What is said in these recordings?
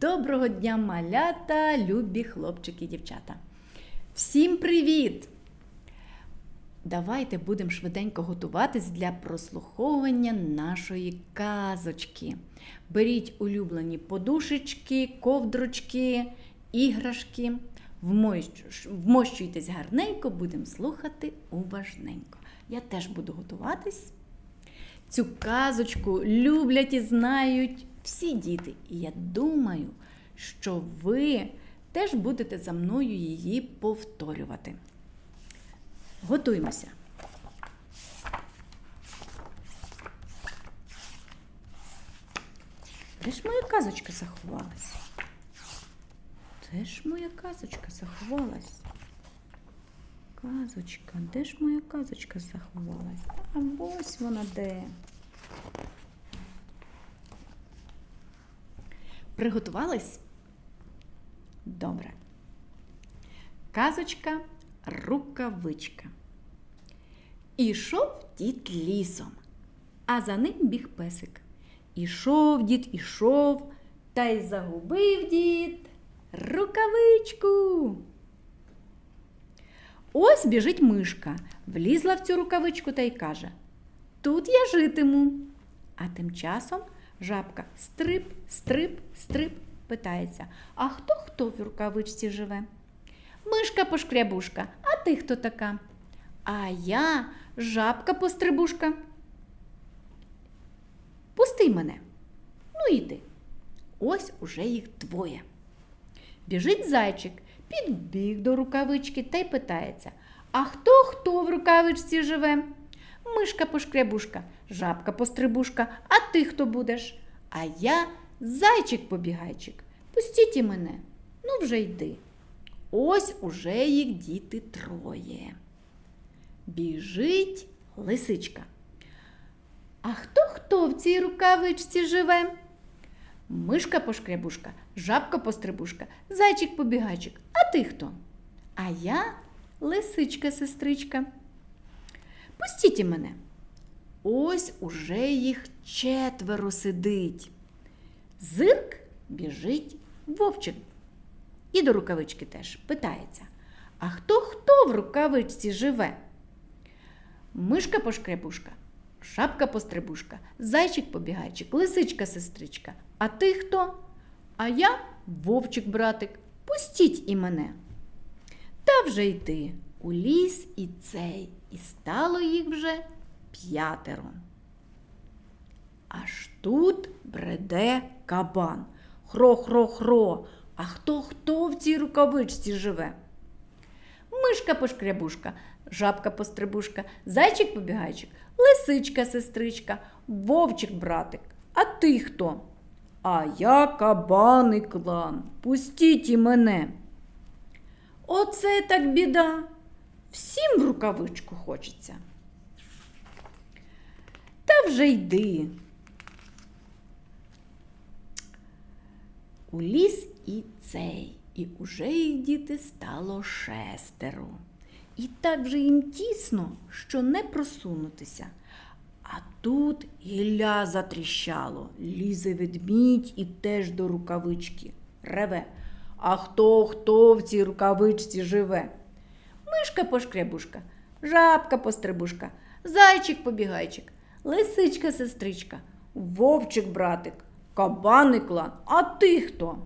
Доброго дня, малята, любі хлопчики і дівчата. Всім привіт! Давайте будемо швиденько готуватись для прослуховування нашої казочки. Беріть улюблені подушечки, ковдрочки, іграшки. Вмощуйтесь гарненько, будемо слухати уважненько. Я теж буду готуватись. Цю казочку люблять і знають всі діти. І я думаю, що ви теж будете за мною її повторювати. Готуємося. Де ж моя казочка заховалась? Де ж моя казочка заховалась? Казочка, де ж моя казочка заховалась? А ось вона де. Приготувались? Добре. Казочка рукавичка. Ішов дід лісом, а за ним біг песик. Ішов дід, ішов, та й загубив дід рукавичку. Ось біжить мишка, влізла в цю рукавичку та й каже: Тут я житиму. А тим часом жабка стрип, стрип, стрип питається: А хто хто в рукавичці живе? Мишка пошкрябушка, а ти хто така? А я жабка пострибушка. Пусти мене. Ну іди. Ось уже їх двоє. Біжить зайчик, підбіг до рукавички та й питається: А хто хто в рукавичці живе? Мишка пошкрябушка, жабка пострибушка, а ти хто будеш? А я зайчик-побігайчик. Пустіть і мене. Ну вже йди. Ось уже їх діти троє. Біжить лисичка. А хто хто в цій рукавичці живе? Мишка пошкрябушка, жабка пострибушка, зайчик побігайчик. А ти хто? А я лисичка сестричка. Пустіть і мене. Ось уже їх четверо сидить. Зирк біжить вовчик. І до рукавички теж питається. А хто хто в рукавичці живе? Мишка пошкребушка, шапка пострибушка, зайчик побігайчик, лисичка сестричка. А ти хто? А я вовчик братик. Пустіть і мене. Та вже йди у ліс і цей, і стало їх вже п'ятеро. Аж тут бреде кабан. Хро-хро-хро. А хто хто в цій рукавичці живе? Мишка пошкрябушка, жабка пострибушка, зайчик побігайчик, лисичка сестричка, вовчик братик. А ти хто? А я кабан і клан. Пустіть і мене. Оце так біда. Всім в рукавичку хочеться. Та вже йди. У ліс і цей, і уже їх діти стало шестеро. І так вже їм тісно, що не просунутися. А тут гілля затріщало, лізе ведмідь і теж до рукавички. Реве. А хто хто в цій рукавичці живе? Мишка пошкребушка, жабка пострибушка, зайчик побігайчик, лисичка сестричка, вовчик братик, кабаний клан. А ти хто?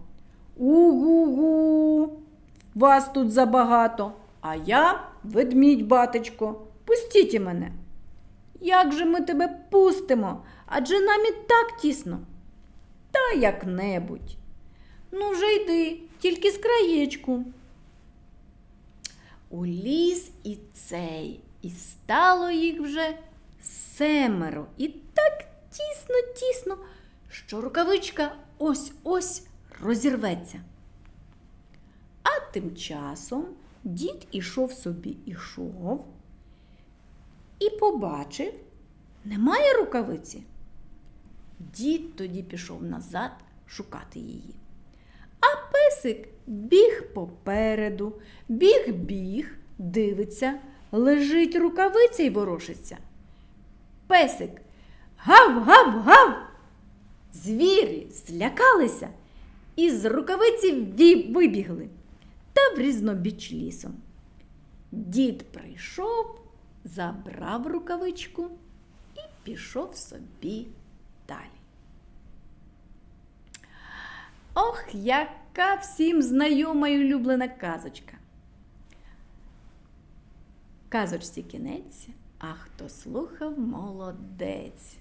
Угу-гу, вас тут забагато, а я ведмідь батечко. Пустіть мене. Як же ми тебе пустимо? Адже нам і так тісно. Та як-небудь. Ну, вже йди, тільки з краєчку. У ліс і цей, і стало їх вже семеро. І так тісно, тісно, що рукавичка ось ось розірветься. А тим часом Дід ішов собі ішов і побачив, немає рукавиці. Дід тоді пішов назад шукати її. А песик біг попереду, біг, біг, дивиться, лежить рукавиця й ворушиться. Песик гав, гав, гав. Звірі злякалися і з рукавиці вибігли та в різнобіч лісом. Дід прийшов, забрав рукавичку і пішов собі далі. Ох, яка всім знайома і улюблена казочка. Казочці кінець, а хто слухав, молодець.